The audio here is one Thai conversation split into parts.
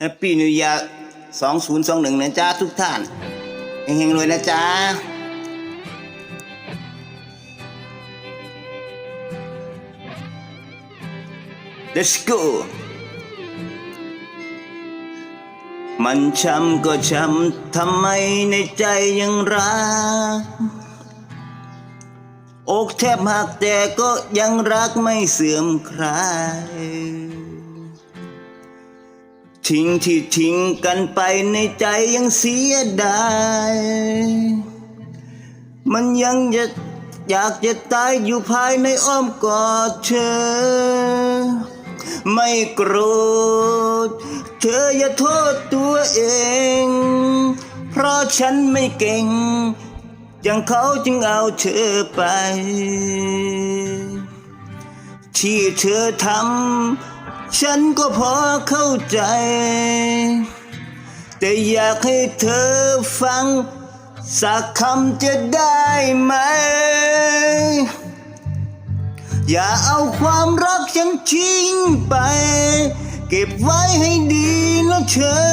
แฮปปี้นิวยาสองศูนย์สองหนึ่งนะจ๊ะทุกท่านเฮงๆรวยนะจ๊ะ Let's go มันช้ำก็ช้ำทำไมในใจยังรัก อกแทบหักแต่ก็ยังรักไม่เสื่อมคลาย ทิ้งที่ทิ้งกันไปในใจยังเสียดาย มันยังจะอยากจะตายอยู่ภายในอ้อมกอดเธอ ไม่โกรธ เธออย่าโทษตัวเอง เพราะฉันไม่เก่ง อย่างเขาจึงเอาเธอไป ที่เธอทำ ฉันก็พอเข้าใจ แต่อยากให้เธอฟัง สักคำจะได้ไหม อย่าเอาความรักฉันทิ้งไป เก็บไว้ให้ดีนะเธอ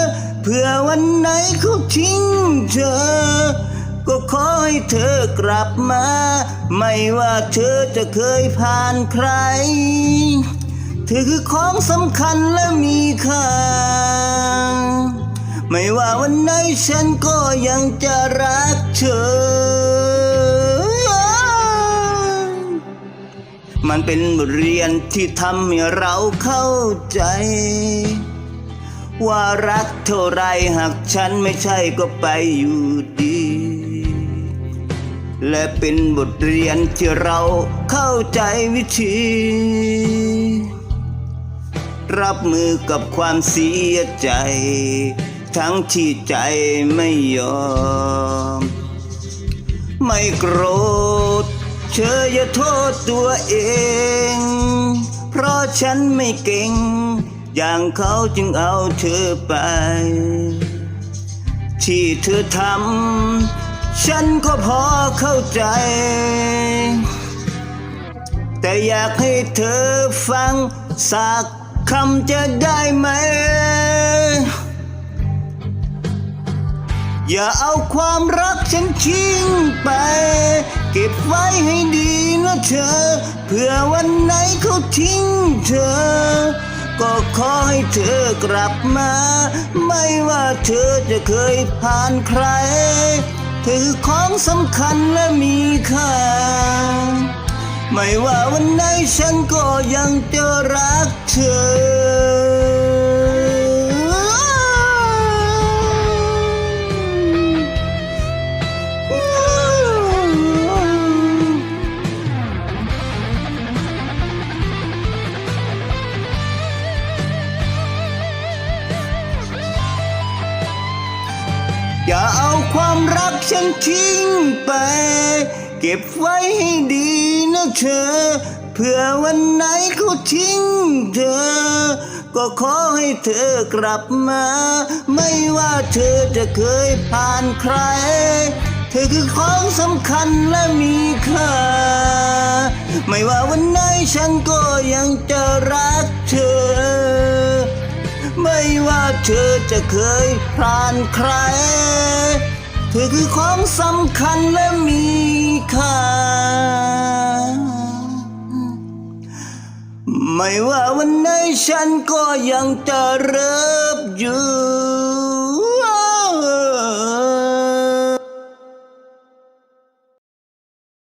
เพื่อวันไหนเขาทิ้งเธอ ก็ขอให้เธอกลับมา ไม่ว่าเธอจะเคยผ่านใคร เธอคือของสำคัญและมีค่า ไม่ว่าวันไหนฉันก็ยังจะรักเธอ มันเป็นบทเรียนที่ทำให้เราเข้าใจ ว่ารักเท่าไรหากฉันไม่ใช่ก็ไปอยู่ดี และเป็นบทเรียนที่เราเข้าใจวิธี รับมือกับความเสียใจ ทั้งที่ใจไม่ยอม ไม่โกรธเธออย่าโทษตัวเอง เพราะฉันไม่เก่ง อย่างเขาจึงเอาเธอไป ที่เธอทำฉันก็พอเข้าใจ แต่อยากให้เธอฟังสัก คำจะได้ไหม อย่าเอาความรักฉันทิ้งไป เก็บไว้ให้ดีนะเธอ เพื่อวันไหนเขาทิ้งเธอ ก็ขอให้เธอกลับมา ไม่ว่าเธอจะเคยผ่านใคร เธอคือของสำคัญและมีค่า ไม่ว่าวันไหนฉันก็ยังจะรักเธออย่าเอาความรักฉันทิ้งไป เก็บไว้ให้ดี เธอ เพื่อวันไหนเขาทิ้งเธอ ก็ขอให้เธอกลับมา ไม่ว่าเธอจะเคยผ่านใคร เธอคือของสำคัญและมีค่า ไม่ว่าวันไหนฉันก็ยังจะรักเธอ ไม่ว่าเธอจะเคยผ่านใคร เธอคือของสำคัญและมีค่า ไม่ว่าวันไหนฉันก็ยังจะเริบอย